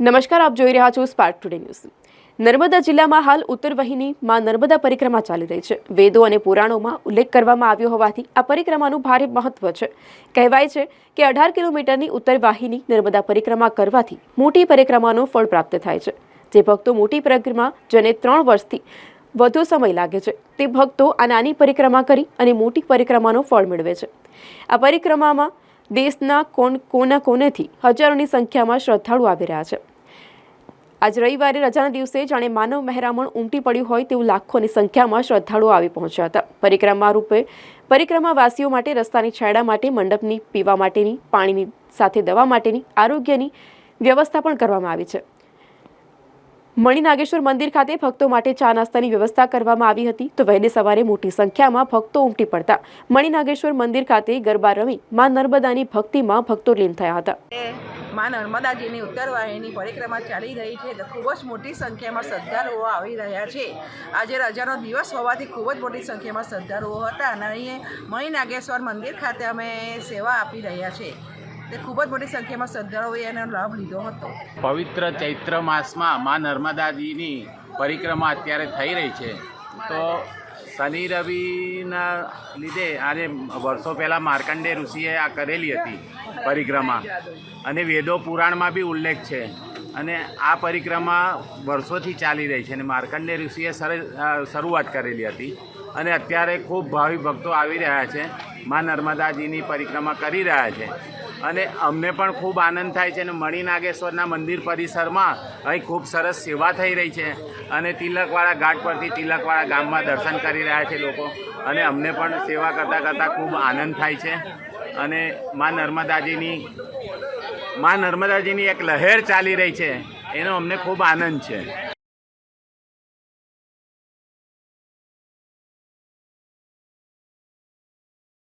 નમસ્કાર, આપ જોઈ રહ્યા છો સ્પાર્ક ટુડે ન્યૂઝ નર્મદા જિલ્લામાં હાલ ઉત્તર વાહિની માં નર્મદા પરિક્રમા ચાલી રહી છે. વેદો અને પુરાણોમાં ઉલ્લેખ કરવામાં આવ્યો હોવાથી આ પરિક્રમાનું ભારે મહત્વ છે. કહેવાય છે કે અઢાર કિલોમીટરની ઉત્તર વાહિની નર્મદા પરિક્રમા કરવાથી મોટી પરિક્રમાનું ફળ પ્રાપ્ત થાય છે. જે ભક્તો મોટી પરિક્રમા જેને ત્રણ વર્ષથી વધુ સમય લાગે છે, તે ભક્તો આ નાની પરિક્રમા કરી અને મોટી પરિક્રમાનું ફળ મેળવે છે. આ પરિક્રમામાં દેશના કોણ, કોના કોનેથી હજારોની સંખ્યામાં શ્રદ્ધાળુ આવી રહ્યા છે. આજ રવિવારે રજાના દિવસે જાણે માનવ મહેરામણ ઉમટી પડ્યું હોય તેવું લાખોની સંખ્યામાં શ્રદ્ધાળુઓ આવી પહોંચ્યા હતા. પરિક્રમા રૂપે પરિક્રમાવાસીઓ માટે રસ્તાની છાયડા માટે, મંડપની પીવા માટેની, પાણીની સાથે દવા માટેની, આરોગ્યની વ્યવસ્થા પણ કરવામાં આવી છે. મણિનાગેશ્વર મંદિર ખાતે ભક્તો માટે ચા નાસ્તાની વ્યવસ્થા કરવામાં આવી હતી તો વહેલી સવારે મોટી સંખ્યામાં ભક્તો ઉમટી પડતા મણિનાગેશ્વર મંદિર ખાતે ગરબા રમી મા નર્મદાની ભક્તિમાં ભક્તો લીન થયા હતા. મા નર્મદાજીની ઉત્તરવાહિની પરિક્રમા ચાલી રહી છે તો ખૂબ જ મોટી સંખ્યામાં શ્રદ્ધાળુઓ આવી રહ્યા છે. આજે રજાનો દિવસ હોવાથી ખૂબ જ મોટી સંખ્યામાં શ્રદ્ધાળુઓ હતા અને અહીં મણિ મંદિર ખાતે અમે સેવા આપી રહ્યા છે. તે ખૂબ જ મોટી સંખ્યામાં શ્રદ્ધાળુઓએ એનો લાભ લીધો હતો. પવિત્ર ચૈત્ર માસમાં મા નર્મદાજીની પરિક્રમા અત્યારે થઈ રહી છે. તો શનિ રવિના લીધે આજે વર્ષો પહેલાં માર્કંડે ઋષિએ આ કરેલી હતી પરિક્રમા. અને વેદો પુરાણમાં બી ઉલ્લેખ છે. અને આ પરિક્રમા વર્ષોથી ચાલી રહી છે અને માર્કંડે ઋષિએ શરૂઆત કરેલી હતી. અને અત્યારે ખૂબ ભાવિ ભક્તો આવી રહ્યા છે. મા નર્મદાજીની પરિક્રમા કરી રહ્યા છે. અને અમને પણ ખૂબ આનંદ થાય છે અને મણિનાગેશ્વરના મંદિર પરિસરમાં અહીં ખૂબ સરસ સેવા થઈ રહી છે. અને તિલકવાળા ઘાટ પરથી તિલકવાળા ગામમાં દર્શન કરી રહ્યા છે લોકો. અને અમને પણ સેવા કરતાં કરતાં ખૂબ આનંદ થાય છે. અને મા નર્મદાજીની મા નર્મદાજીની એક લહેર ચાલી રહી છે. એનો અમને ખૂબ આનંદ છે.